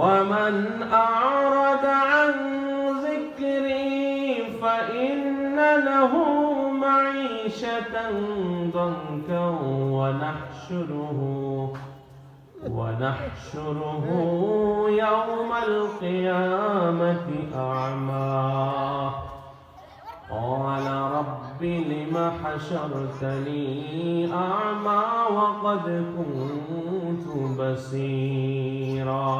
ومن أعرض عن ذكري فإن له معيشة ضنكا ونحشره ونحشره يوم القيامة أعمى. قال رب لم حشرتني أعمى وقد كنت بصيرا.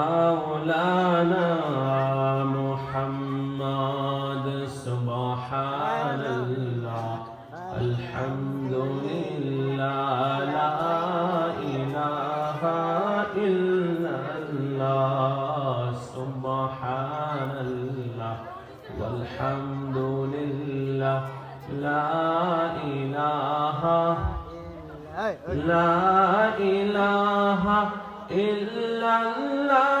محمد سبحان الله الحمد لله لا إله إلا الله سبحان الله والحمد لله لا إله لا إله إلا الله.